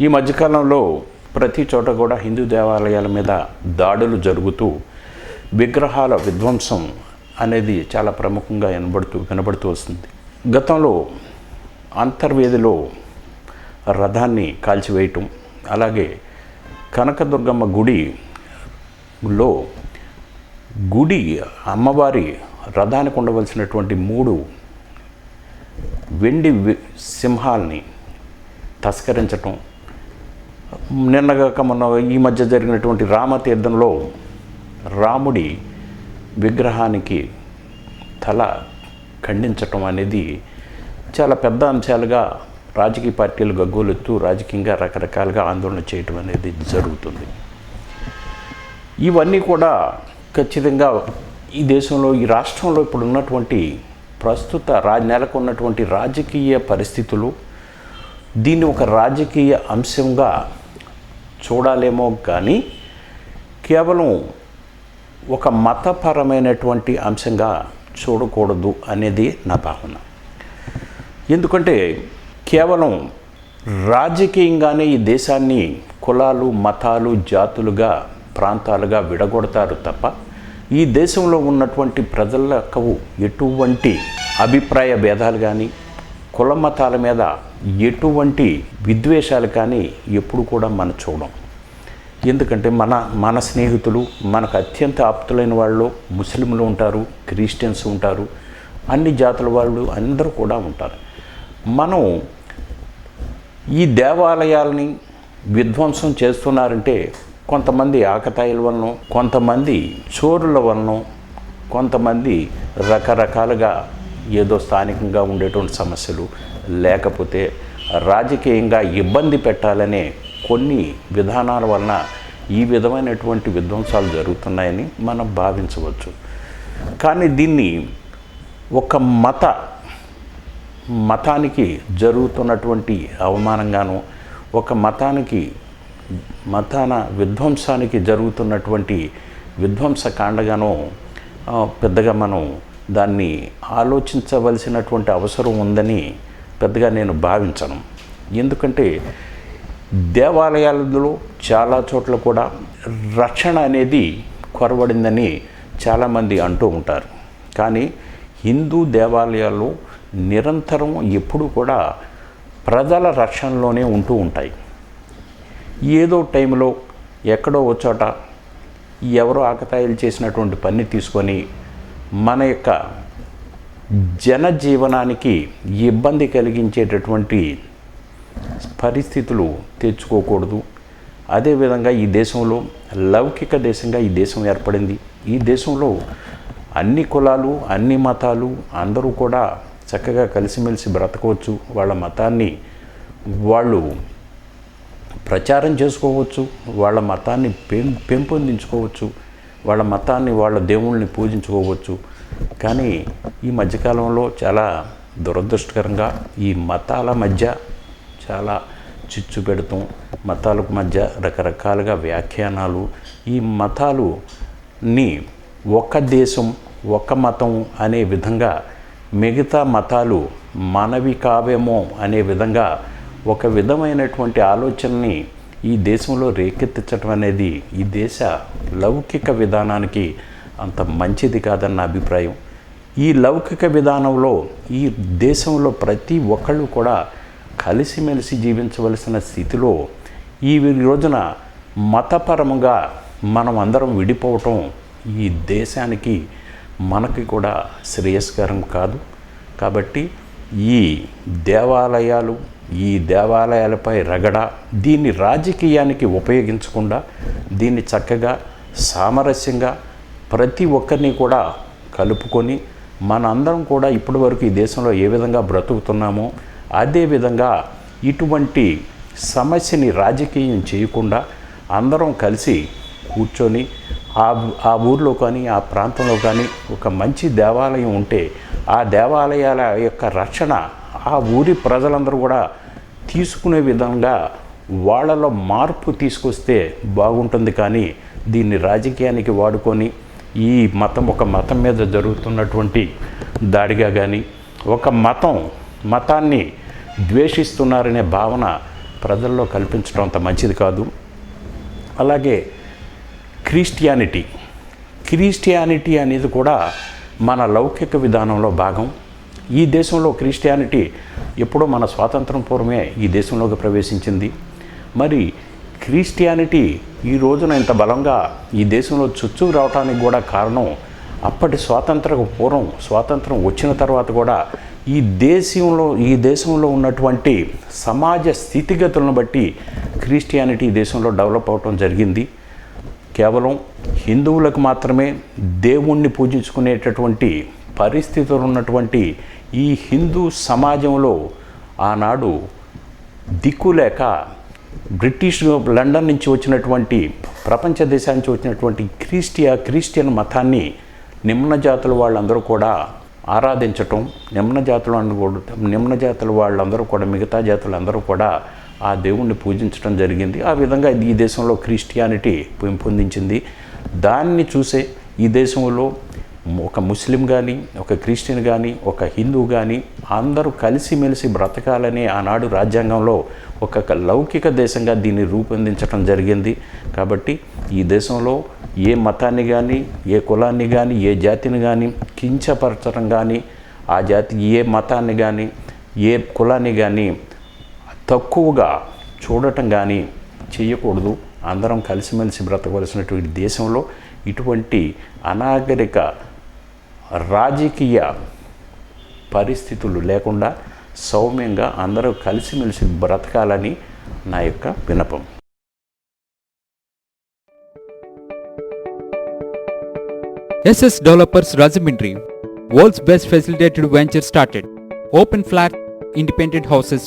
ఈ మధ్యకాలంలో ప్రతి చోట కూడా హిందూ దేవాలయాల మీద దాడులు జరుగుతూ విగ్రహాల విధ్వంసం అనేది చాలా ప్రముఖంగా వినబడుతూ వినబడుతూ వస్తుంది. గతంలో అంతర్వేదిలో రథాన్ని కాల్చివేయటం అలాగే కనకదుర్గమ్మ గుడిలో గుడి అమ్మవారి రథానికి ఉండవలసినటువంటి మూడు వెండి వి- సింహాల్ని తస్కరించటం నిన్నగాక మొన్న ఈ మధ్య జరిగినటువంటి రామతీర్థంలో రాముడి విగ్రహానికి తల ఖండించటం అనేది చాలా పెద్ద అంశాలుగా రాజకీయ పార్టీలు గగ్గోలెత్తు రాజకీయంగా రకరకాలుగా ఆందోళన చేయటం అనేది జరుగుతుంది. ఇవన్నీ కూడా ఖచ్చితంగా ఈ దేశంలో ఈ రాష్ట్రంలో ఇప్పుడు ఉన్నటువంటి ప్రస్తుత రా నెలకొన్నటువంటి రాజకీయ పరిస్థితులు దీన్ని ఒక రాజకీయ అంశంగా చూడాలేమో కానీ కేవలం ఒక మతపరమైనటువంటి అంశంగా చూడకూడదు అనేది నా భావన. ఎందుకంటే కేవలం రాజకీయంగానే ఈ దేశాన్ని కులాలు మతాలు జాతులుగా ప్రాంతాలుగా విడగొడతారు తప్ప ఈ దేశంలో ఉన్నటువంటి ప్రజలకు ఎటువంటి అభిప్రాయ భేదాలు కానీ కుల మతాల మీద ఎటువంటి విద్వేషాలు కానీ ఎప్పుడు కూడా మనం చూడం. ఎందుకంటే మన మన స్నేహితులు మనకు అత్యంత ఆప్తులైన వాళ్ళు ముస్లింలు ఉంటారు క్రిస్టియన్స్ ఉంటారు అన్ని జాతుల వాళ్ళు అందరూ కూడా ఉంటారు. మనం ఈ దేవాలయాలని విధ్వంసం చేస్తున్నారంటే కొంతమంది ఆకతాయిల వలన కొంతమంది చోరుల వలన కొంతమంది రకరకాలుగా ఏదో స్థానికంగా ఉండేటువంటి సమస్యలు లేకపోతే రాజకీయంగా ఇబ్బంది పెట్టాలనే కొన్ని విధానాల వలన ఈ విధమైనటువంటి విధ్వంసాలు జరుగుతున్నాయని మనం భావించవచ్చు. కానీ దీన్ని ఒక మత మతానికి జరుగుతున్నటువంటి అవమానంగాను ఒక మతానికి మతాన విధ్వంసానికి జరుగుతున్నటువంటి విధ్వంసకాండగాను ఆ, పెద్దగా మనం దాన్ని ఆలోచించవలసినటువంటి అవసరం ఉందని పెద్దగా నేను భావించను. ఎందుకంటే దేవాలయాలలో చాలా చోట్ల కూడా రక్షణ అనేది కొరవడిందని చాలామంది అంటూ ఉంటారు. కానీ హిందూ దేవాలయాల్లో నిరంతరం ఎప్పుడు కూడా ప్రజల రక్షణలోనే ఉంటూ ఉంటాయి. ఏదో టైంలో ఎక్కడో ఒక చోట ఎవరో ఆకతాయిలు చేసినటువంటి పని తీసుకొని మన యొక్క జనజీవనానికి ఇబ్బంది కలిగించేటటువంటి పరిస్థితులు తెచ్చుకోకూడదు. అదేవిధంగా ఈ దేశంలో లౌకిక దేశంగా ఈ దేశం ఏర్పడింది. ఈ దేశంలో అన్ని కులాలు అన్ని మతాలు అందరూ కూడా చక్కగా కలిసిమెలిసి బ్రతకవచ్చు. వాళ్ళ మతాన్ని వాళ్ళు ప్రచారం చేసుకోవచ్చు. వాళ్ళ మతాన్ని పెం పెంపొందించుకోవచ్చు. వాళ్ళ మతాన్ని వాళ్ళ దేవుళ్ళని పూజించుకోవచ్చు. కానీ ఈ మధ్యకాలంలో చాలా దురదృష్టకరంగా ఈ మతాల మధ్య చాలా చిచ్చు పెడతాం మతాలకు మధ్య రకరకాలుగా వ్యాఖ్యానాలు ఈ మతాలుని ఒక దేశం ఒక మతం అనే విధంగా మిగతా మతాలు మనవి కావేమో అనే విధంగా ఒక విధమైనటువంటి ఆలోచనని ఈ దేశంలో రేకెత్తించడం అనేది ఈ దేశ లౌకిక విధానానికి అంత మంచిది కాదన్న అభిప్రాయం. ఈ లౌకిక విధానంలో ఈ దేశంలో ప్రతి ఒక్కళ్ళు కూడా కలిసిమెలిసి జీవించవలసిన స్థితిలో ఈ రోజున మతపరముగా మనం అందరం విడిపోవటం ఈ దేశానికి మనకి కూడా శ్రేయస్కరం కాదు. కాబట్టి ఈ దేవాలయాలు ఈ దేవాలయాలపై రగడ దీన్ని రాజకీయానికి ఉపయోగించకుండా దీన్ని చక్కగా సామరస్యంగా ప్రతి ఒక్కరిని కూడా కలుపుకొని మనందరం కూడా ఇప్పటి వరకు ఈ దేశంలో ఏ విధంగా బ్రతుకుతున్నామో అదేవిధంగా ఇటువంటి సమస్యని రాజకీయం చేయకుండా అందరం కలిసి కూర్చొని ఆ ఆ ఊర్లో కానీ ఆ ప్రాంతంలో కానీ ఒక మంచి దేవాలయం ఉంటే ఆ దేవాలయాల యొక్క రక్షణ ఆ ఊరి ప్రజలందరూ కూడా తీసుకునే విధంగా వాళ్ళలో మార్పు తీసుకొస్తే బాగుంటుంది. కానీ దీన్ని రాజకీయానికి వాడుకొని ఈ మతం ఒక మతం మీద జరుగుతున్నటువంటి దాడిగా కానీ ఒక మతం మతాన్ని ద్వేషిస్తున్నారనే భావన ప్రజల్లో కల్పించడం అంత మంచిది కాదు. అలాగే క్రిస్టియానిటీ క్రిస్టియానిటీ అనేది కూడా మన లౌకిక విధానంలో భాగం. ఈ దేశంలో క్రిస్టియానిటీ ఎప్పుడో మన స్వాతంత్రం పూర్వమే ఈ దేశంలోకి ప్రవేశించింది. మరి క్రిస్టియానిటీ ఈ రోజున ఇంత బలంగా ఈ దేశంలో చుచ్చు రావడానికి కూడా కారణం అప్పటి స్వాతంత్రకు పూర్వం స్వాతంత్రం వచ్చిన తర్వాత కూడా ఈ దేశంలో ఈ దేశంలో ఉన్నటువంటి సమాజ స్థితిగతులను బట్టి క్రిస్టియానిటీ ఈ దేశంలో డెవలప్ అవటం జరిగింది. కేవలం హిందువులకు మాత్రమే దేవుణ్ణి పూజించుకునేటటువంటి పరిస్థితులు ఉన్నటువంటి ఈ హిందూ సమాజంలో ఆనాడు దిక్కు లేక బ్రిటిష్ లండన్ నుంచి వచ్చినటువంటి ప్రపంచ దేశానికి వచ్చినటువంటి క్రిస్టియా క్రిస్టియన్ మతాన్ని నిమ్న జాతుల వాళ్ళందరూ కూడా ఆరాధించటం నిమ్న జాతులు కూడా నిమ్న జాతుల వాళ్ళందరూ కూడా మిగతా జాతులందరూ కూడా ఆ దేవుణ్ణి పూజించడం జరిగింది. ఆ విధంగా ఈ దేశంలో క్రిస్టియానిటీ పెంపొందించింది దాన్ని చూసే ఈ దేశంలో ఒక ముస్లిం కానీ ఒక క్రిస్టియన్ కానీ ఒక హిందూ కానీ అందరూ కలిసిమెలిసి బ్రతకాలని ఆనాడు రాజ్యాంగంలో ఒక లౌకిక దేశంగా దీన్ని రూపొందించడం జరిగింది. కాబట్టి ఈ దేశంలో ఏ మతాన్ని కానీ ఏ కులాన్ని కానీ ఏ జాతిని కానీ కించపరచడం కానీ ఆ జాతి ఏ మతాన్ని కానీ ఏ కులాన్ని కానీ తక్కువగా చూడటం కానీ చేయకూడదు అందరం కలిసిమెలిసి బ్రతకవలసినటువంటి దేశంలో ఇటువంటి అనాగరిక రాజకీయ పరిస్థితులు లేకుండా సౌమ్యంగా అందరూ కలిసిమెలిసి బ్రతకాలని నా యొక్క వినపం S S developers Rajahmundry world's best facilitated venture started open flat independent houses.